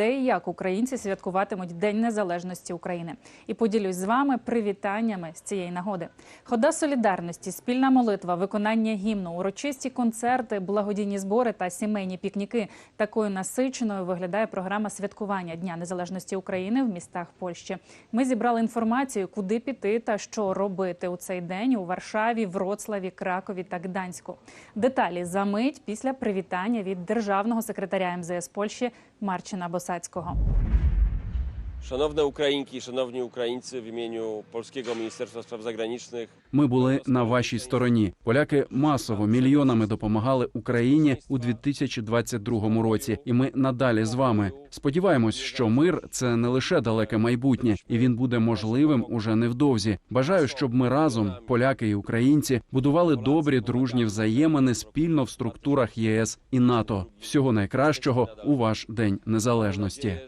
Де як українці святкуватимуть День Незалежності України, і поділюсь з вами привітаннями з цієї нагоди. Хода солідарності, спільна молитва, виконання гімну, урочисті концерти, благодійні збори та сімейні пікніки. Такою насиченою виглядає програма святкування Дня Незалежності України в містах Польщі. Ми зібрали інформацію, куди піти та що робити у цей день у Варшаві, Вроцлаві, Кракові та Гданську. Деталі за мить після привітання від державного секретаря МЗС Польщі Марчина Босацького. Szanowne Ukrainki, szanowni Ukraińcy, w imieniu Polskiego Ministerstwa Spraw Zagranicznych Ми були на вашій стороні. Поляки масово мільйонами допомагали Україні у 2022 році, і ми надалі з вами. Сподіваємось, що мир це не лише далеке майбутнє, і він буде можливим уже невдовзі. Бажаю, щоб ми разом, поляки і українці, будували добрі дружні взаємини спільно в структурах ЄС і НАТО. Всього найкращого у ваш день незалежності.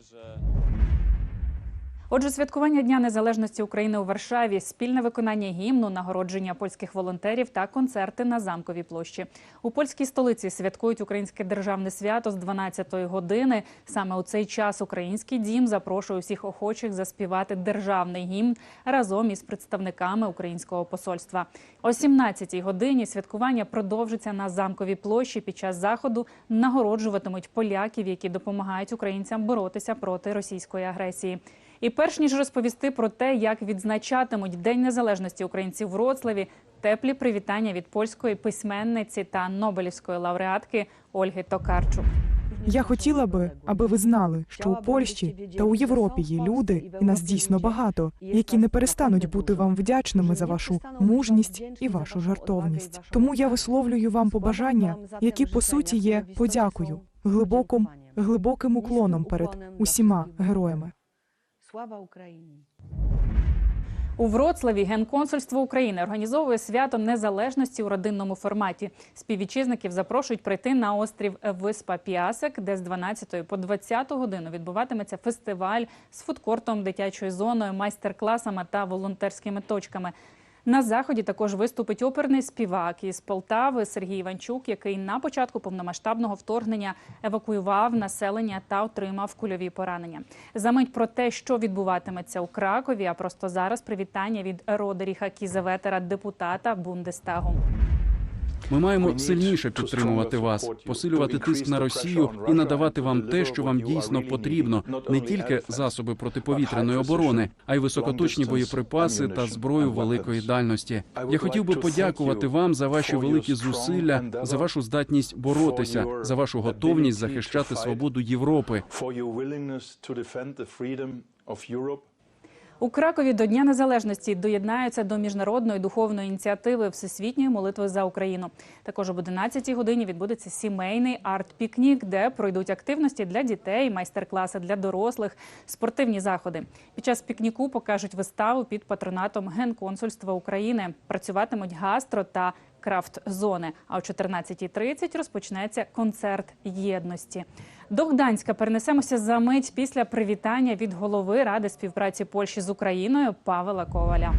Отже, святкування Дня Незалежності України у Варшаві, спільне виконання гімну, нагородження польських волонтерів та концерти на замковій площі. У польській столиці святкують українське державне свято з 12-ї години. Саме у цей час український дім запрошує всіх охочих заспівати державний гімн разом із представниками українського посольства. О 17-й годині святкування продовжиться на замковій площі. Під час заходу нагороджуватимуть поляків, які допомагають українцям боротися проти російської агресії. І перш ніж розповісти про те, як відзначатимуть День Незалежності українців в Вроцлаві, теплі привітання від польської письменниці та Нобелівської лауреатки Ольги Токарчук. Я хотіла би, аби ви знали, що у Польщі та у Європі є люди, і нас дійсно багато, які не перестануть бути вам вдячними за вашу мужність і вашу жартовність. Тому я висловлюю вам побажання, які по суті є подякою, глибоким, глибоким уклоном перед усіма героями. Слава Україні! У Вроцлаві Генконсульство України організовує свято незалежності у родинному форматі. Співвітчизників запрошують прийти на острів Виспа Піасек, де з 12 по 20 годину відбуватиметься фестиваль з фудкортом, дитячою зоною, майстер-класами та волонтерськими точками. На заході також виступить оперний співак із Полтави Сергій Іванчук, який на початку повномасштабного вторгнення евакуював населення та отримав кульові поранення. Замить про те, що відбуватиметься у Кракові. А просто зараз привітання від Родеріха Кізеветера, депутата Бундестагу. Ми маємо сильніше підтримувати вас, посилювати тиск на Росію і надавати вам те, що вам дійсно потрібно, не тільки засоби протиповітряної оборони, а й високоточні боєприпаси та зброю великої дальності. Я хотів би подякувати вам за ваші великі зусилля, за вашу здатність боротися, за вашу готовність захищати свободу Європи. У Кракові до Дня Незалежності доєднаються до міжнародної духовної ініціативи Всесвітньої молитви за Україну. Також об 11 годині відбудеться сімейний арт-пікнік, де пройдуть активності для дітей, майстер-класи для дорослих, спортивні заходи. Під час пікніку покажуть виставу під патронатом Генконсульства України. Працюватимуть гастро та крафт-зони. А о 14.30 розпочнеться концерт єдності. До Гданська перенесемося за мить після привітання від голови Ради співпраці Польщі з Україною Павела Коваля.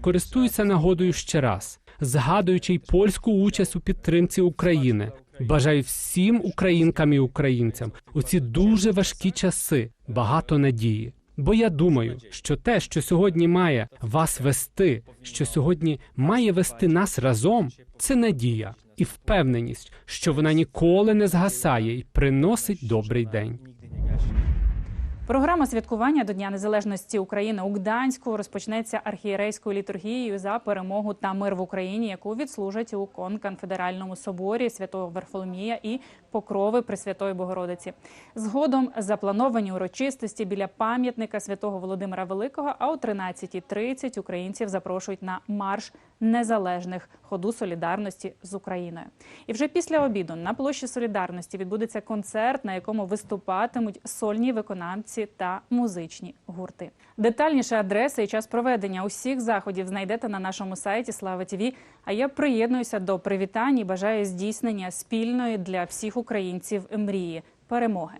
Користуюся нагодою ще раз, згадуючи й польську участь у підтримці України. Бажаю всім українкам і українцям у ці дуже важкі часи багато надії. Бо я думаю, що те, що сьогодні має вас вести, що сьогодні має вести нас разом, це надія і впевненість, що вона ніколи не згасає і приносить добрий день. Програма святкування до Дня Незалежності України у Гданську розпочнеться архієрейською літургією за перемогу та мир в Україні, яку відслужать у конконфедеральному соборі святого Варфоломія і Покрови Пресвятої Богородиці. Згодом заплановані урочистості біля пам'ятника святого Володимира Великого. А о 13.30 українців запрошують на марш незалежних ходу солідарності з Україною. І вже після обіду на площі Солідарності відбудеться концерт, на якому виступатимуть сольні виконавці та музичні гурти. Детальніше адреси і час проведення усіх заходів знайдете на нашому сайті Слава ТІВІ. А я приєднуюся до привітань і бажаю здійснення спільної для всіх українців мрії перемоги.